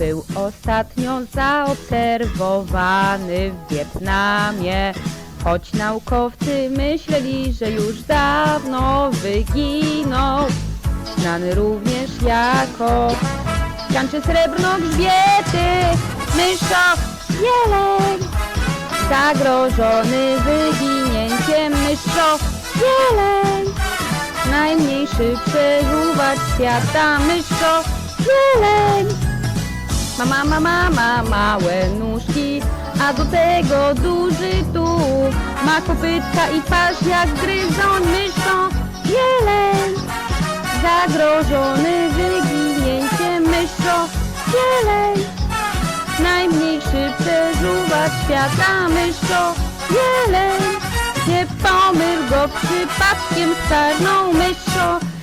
był ostatnio zaobserwowany w Wietnamie. Choć naukowcy myśleli, że już dawno wyginął. Znany również jako Cianczy srebrno-grzbiety, myszo, jeleń. Zagrożony wyginięciem myszo, jeleń. Najmniejszy przeżuwacz świata, myszo, jeleń. Ma, ma, ma, ma, ma małe nóżki, a do tego duży tułów. Ma kopytka i twarz jak gryzoń, myszo, jeleń. Zagrożony wyginięciem myszo, jeleń. Najmniejszy przeżuwacz świata, myszo, jeleń. Nie pomyl go przypadkiem z czarną myszą.